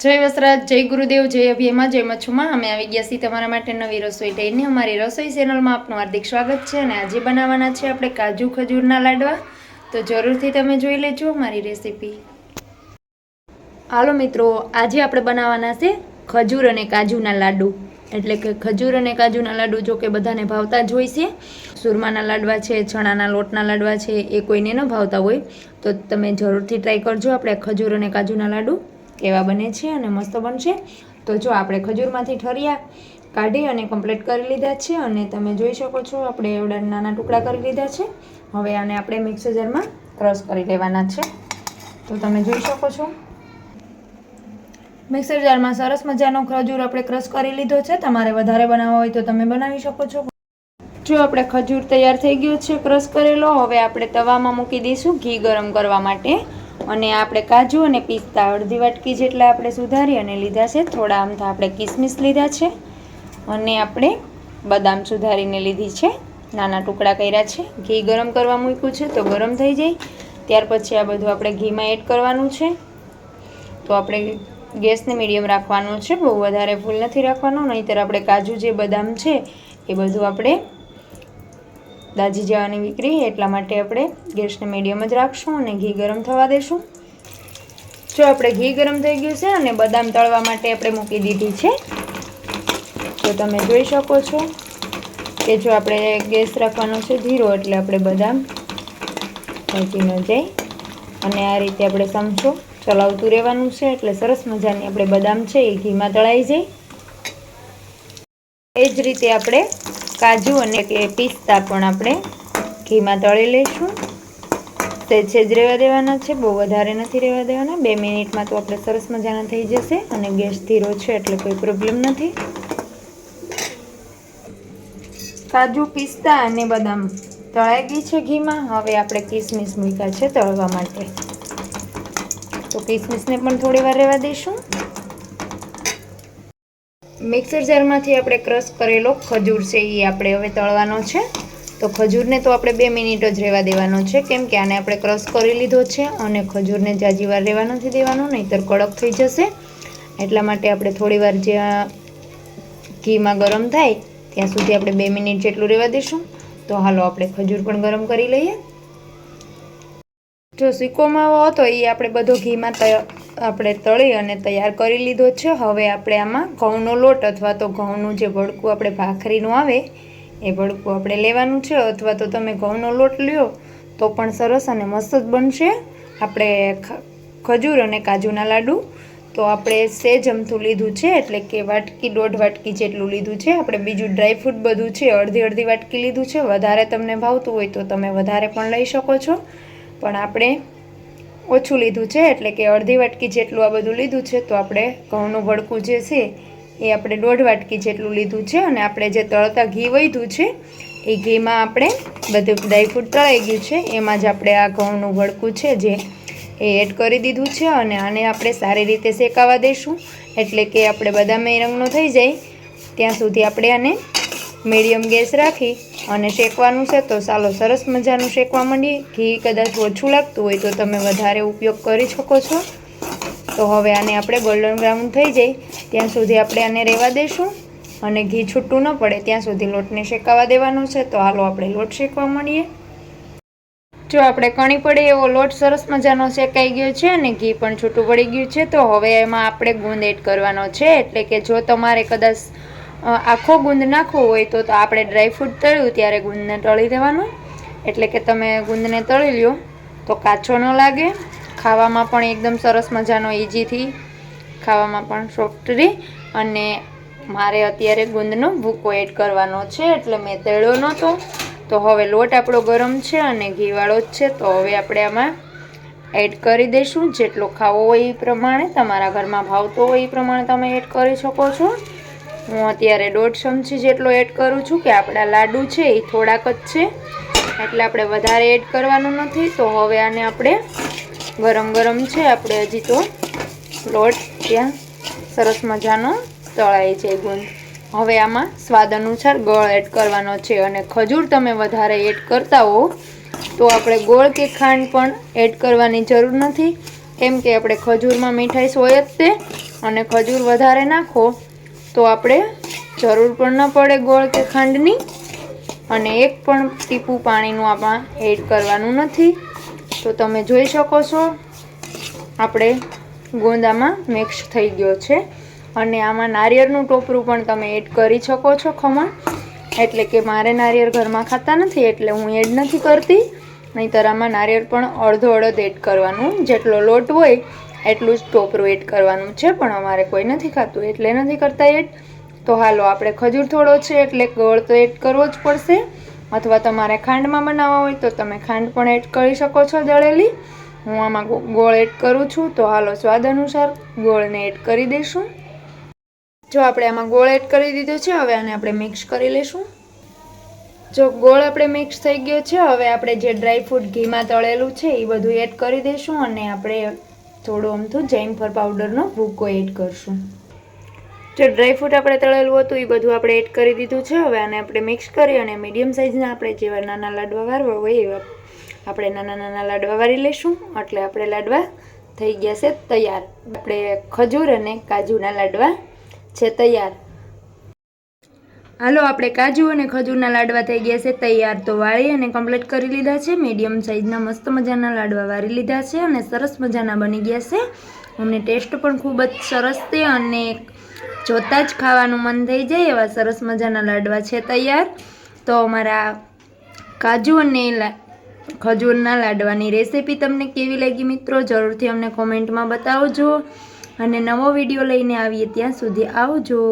જય વસરાજ, જય ગુરુદેવ, જય અભિયમાં, જય મચ્છુમાં. અમે આવી ગયા છીએ તમારા માટે નવી રસોઈ લઈને અમારી રસોઈ ચેનલમાં આપનું હાર્દિક સ્વાગત છે અને આજે બનાવવાના છે આપણે કાજુ ખજૂરના લાડવા. તો જરૂરથી તમે જોઈ લેજો મારી રેસીપી. હાલો મિત્રો, આજે આપણે બનાવવાના છે ખજૂર અને કાજુના લાડુ. એટલે કે ખજૂર અને કાજુના લાડુ જો કે બધાને ભાવતા જ હોય છે. સુરમાના લાડવા છે, ચણાના લોટના લાડવા છે, એ કોઈને ન ભાવતા હોય. તો તમે જરૂરથી ટ્રાય કરજો આપણે ખજૂર અને કાજુના લાડુ. કેવા બને છે અને મસ્ત બનશે. તો જો આપણે ખજૂરમાંથી ઠરિયા કાઢી અને કમ્પ્લીટ કરી લીધા છે અને તમે જોઈ શકો છો આપણે એવડા નાના ટુકડા કરી લીધા છે. હવે આને આપણે મિક્સર જારમાં ક્રશ કરી લેવાના છે. તો તમે જોઈ શકો છો. મિક્સર જારમાં સરસ મજાનો ખજૂર આપણે ક્રશ કરી લીધો છે. તમારે વધારે બનાવવા હોય તો તમે બનાવી શકો છો. જો આપણે ખજૂર તૈયાર થઈ ગયો છે ક્રશ કરેલો, હવે આપણે તવામાં મૂકી દઈશું ઘી ગરમ કરવા માટે. અને આપણે કાજુ અને પિસ્તા અડધી વાટકી જેટલા આપણે સુધારી અને લીધા છે. થોડા આમથા આપણે કિસમિસ લીધા છે. અને આપણે બદામ સુધારીને લીધી છે. નાના ટુકડા કર્યા છે. ઘી ગરમ કરવા મૂક્યું છે તો ગરમ થઈ જાય. ત્યાર પછી આ બધું આપણે ઘીમાં એડ કરવાનું છે. તો આપણે ગેસને મીડિયમ રાખવાનો છે. બહુ વધારે ફૂલ નથી રાખવાનો. નહીંતર આપણે કાજુ જે બદામ છે એ બધું આપણે દાજી જવાની વિકરી, એટલા માટે આપણે ગેસને મીડિયમ જ રાખશું અને ઘી ગરમ થવા દેશું. જો આપણે ઘી ગરમ થઈ ગયું છે અને બદામ તળવા માટે આપણે મૂકી દીધી છે, તો તમે જોઈ શકો છો કે જો આપણે ગેસ રાખવાનો છે ધીરો, એટલે આપણે બદામ પહોંચી ન જાય. અને આ રીતે આપણે સમજો, ચલાવતું રહેવાનું છે, એટલે સરસ મજાની આપણે બદામ છે એ ઘીમાં તળાઈ જાય. એ જ રીતે આપણે કાજુ અને કે પિસ્તા પણ આપણે ઘીમાં તળી લઈશું. તે છે જ રહેવા દેવાના છે, બહુ વધારે નથી રહેવા દેવાના. બે મિનિટમાં તો આપણે સરસ મજાના થઈ જશે અને ગેસ ધીરો છે એટલે કોઈ પ્રોબ્લેમ નથી. કાજુ, પિસ્તા અને બદામ તળાઈ ગઈ છે ઘીમાં. હવે આપણે કિસમિસ મૂક્યા છે તળવા માટે. તો કિસમિસને પણ થોડી વાર રહેવા દઈશું. મિક્સર જારમાંથી આપણે ક્રશ કરેલો ખજૂર છે એ આપણે હવે તળવાનો છે. તો ખજૂરને તો આપણે બે મિનિટ જ રહેવા દેવાનો છે, કેમ કે આને આપણે ક્રશ કરી લીધો છે અને ખજૂરને જાજી વાર રહેવા નથી દેવાનો, નહીંતર કડક થઈ જશે. એટલા માટે આપણે થોડી વાર જ્યાં ઘીમાં ગરમ થાય, ત્યાં સુધી આપણે બે મિનિટ જેટલું રહેવા દઈશું તો હાલો આપણે ખજૂર પણ ગરમ કરી લઈએ. જો સૂકો માવો હતો એ આપણે બધો ઘીમાં આપણે તળી અને તૈયાર કરી લીધો છે. હવે આપણે આમાં ઘઉંનો લોટ અથવા તો ઘઉંનું જે ભડકું આપણે ભાખરીનું આવે, એ ભડકું આપણે લેવાનું છે. અથવા તો તમે ઘઉંનો લોટ લ્યો, તો પણ સરસ અને મસ્ત જ બનશે. આપણે ખજૂર અને કાજુના લાડુ, તો આપણે સેજ અમથું લીધું છે, એટલે કે વાટકી, દોઢ વાટકી જેટલું લીધું છે. આપણે બીજું ડ્રાયફ્રૂટ બધું છે, અડધી અડધી વાટકી લીધું છે. વધારે તમને ભાવતું હોય તો તમે વધારે પણ લઈ શકો છો. પણ આપણે ઓછું લીધું છે, એટલે કે અડધી વાટકી જેટલું આ બધું લીધું છે, તો આપણે ઘઉંનું ભડકું જે છે, એ આપણે દોઢ વાટકી જેટલું લીધું છે, અને આપણે જે તળતા ઘી વધ્યું છે, એ ઘીમાં આપણે બધું ડ્રાયફ્રૂટ તળાઈ ગયું છે, એમાં જ આપણે આ ઘઉંનું ભડકું છે, જે એ એડ કરી દીધું છે, અને આને આપણે સારી રીતે શેકાવા દઈશું એટલે કે આપણે બદામી રંગનો થઈ જાય, ત્યાં સુધી આપણે આને મીડિયમ ગેસ રાખી અને શેકવાનું છે તો ચાલો સરસ મજાનું શેકવા માંડીએ ઘી કદાચ ઓછું લાગતું હોય તો તમે વધારે ઉપયોગ કરી શકો છો. તો હવે આને આપણે ગોલ્ડન બ્રાઉન થઈ જાય. ત્યાં સુધી આપણે આને રહેવા દઈશું અને ઘી છૂટું ન પડે ત્યાં સુધી લોટને શેકાવા દેવાનો છે. તો હાલો આપણે લોટ શેકવા માંડીએ. જો આપણે કણી પડે એવો લોટ સરસ મજાનો શેકાઈ ગયો છે અને ઘી પણ છૂટું પડી ગયું છે, તો હવે એમાં આપણે ગુંદ એડ કરવાનો છે. એટલે કે જો તમારે કદાચ આખો ગુંદ નાખવો હોય તો તો આપણે ડ્રાયફ્રૂટ તળ્યું ત્યારે ગુંદને તળી દેવાનું. એટલે કે તમે ગુંદને તળી લ્યો, તો કાચો ન લાગે. ખાવામાં પણ એકદમ સરસ મજાનો ઇઝીથી ખાવામાં પણ સોફ્ટ રહે. અને મારે અત્યારે ગુંદનો ભૂકો એડ કરવાનો છે, એટલે મેં તળ્યો નહોતો. તો હવે લોટ આપણો ગરમ છે અને ઘીવાળો જ છે, તો હવે આપણે આમાં એડ કરી દઈશું. જેટલો ખાવો હોય એ પ્રમાણે, તમારા ઘરમાં ભાવતો હોય એ પ્રમાણે તમે એડ કરી શકો છો. હું અત્યારે દોઢ ચમચી જેટલો એડ કરું છું કે આપણા લાડુ છે એ થોડાક જ છે. એટલે આપણે વધારે એડ કરવાનું નથી, તો હવે આને આપણે ગરમ ગરમ છે, આપણે હજી તો લોટ ત્યાં સરસ મજાનો તળાય છે ગુંદ હવે આમાં સ્વાદ અનુસાર ગોળ એડ કરવાનો છે અને ખજૂર તમે વધારે એડ કરતા હો, તો આપણે ગોળ કે ખાંડ પણ એડ કરવાની જરૂર નથી. કેમ કે આપણે ખજૂરમાં મીઠાઈ હોય જ તે, અને ખજૂર વધારે નાખો તો આપણે જરૂર પણ ન પડે ગોળ કે ખાંડની અને એક પણ ટીપું પાણીનું આમાં એડ કરવાનું નથી. તો તમે જોઈ શકો છો, આપણે ગોંદામાં મિક્સ થઈ ગયો છે અને આમાં નારિયેળનું ટોપરું પણ તમે એડ કરી શકો છો ખમણ. એટલે કે મારે નારિયેળ ઘરમાં ખાતા નથી, એટલે હું એડ નથી કરતી. નહીંતર આમાં નારિયેળ પણ અડધો અડધ એડ કરવાનું, જેટલો લોટ હોય એટલું જ ટોપરું એડ કરવાનું છે, પણ અમારે કોઈ નથી ખાતું. એટલે નથી કરતા એડ તો હાલો, આપણે ખજૂર થોડો છે, એટલે ગોળ તો એડ કરવો જ પડશે. અથવા તમારે ખાંડમાં બનાવવા હોય તો તમે ખાંડ પણ એડ કરી શકો છો દળેલી. હું આમાં ગોળ એડ કરું છું. તો હાલો, સ્વાદ અનુસાર ગોળને એડ કરી દઈશું. જો આપણે આમાં ગોળ એડ કરી દીધો છે, હવે આને આપણે મિક્સ કરી લઈશું જો ગોળ આપણે મિક્સ થઈ ગયો છે, હવે આપણે જે ડ્રાયફ્રૂટ ઘીમાં તળેલું છે, એ બધું એડ કરી દઈશું અને આપણે થોડું અમથું જૈનફર પાવડરનો ભૂકો એડ કરશું. જે ડ્રાયફ્રૂટ આપણે તળેલું હતું, એ બધું આપણે એડ કરી દીધું છે. હવે આને આપણે મિક્સ કરી અને મીડિયમ સાઇઝના આપણે જેવા નાના લાડવા વારવા હોય, એવા આપણે નાના નાના લાડવા વારી લઈશું એટલે આપણે લાડવા થઈ ગયા છે તૈયાર. આપણે ખજૂર અને કાજુના લાડવા છે તૈયાર. હાલો, આપણે કાજુ અને ખજૂરના લાડવા થઈ ગયા છે. તૈયાર તો વાળી અને કમ્પ્લીટ કરી લીધા છે. મીડિયમ સાઇઝના મસ્ત મજાના લાડવા વાળી લીધા છે અને સરસ મજાના બની ગયા છે. અમને ટેસ્ટ પણ ખૂબ જ સરસ છે અને જોતાં જ ખાવાનું મન થઈ જાય એવા સરસ મજાના લાડવા છે તૈયાર. તો અમારા કાજુ અને ખજૂરના લાડવાની રેસીપી તમને કેવી લાગી મિત્રો? જરૂરથી અમને કોમેન્ટમાં બતાવજો. અને નવો વીડિયો લઈને આવીએ ત્યાં સુધી આવજો.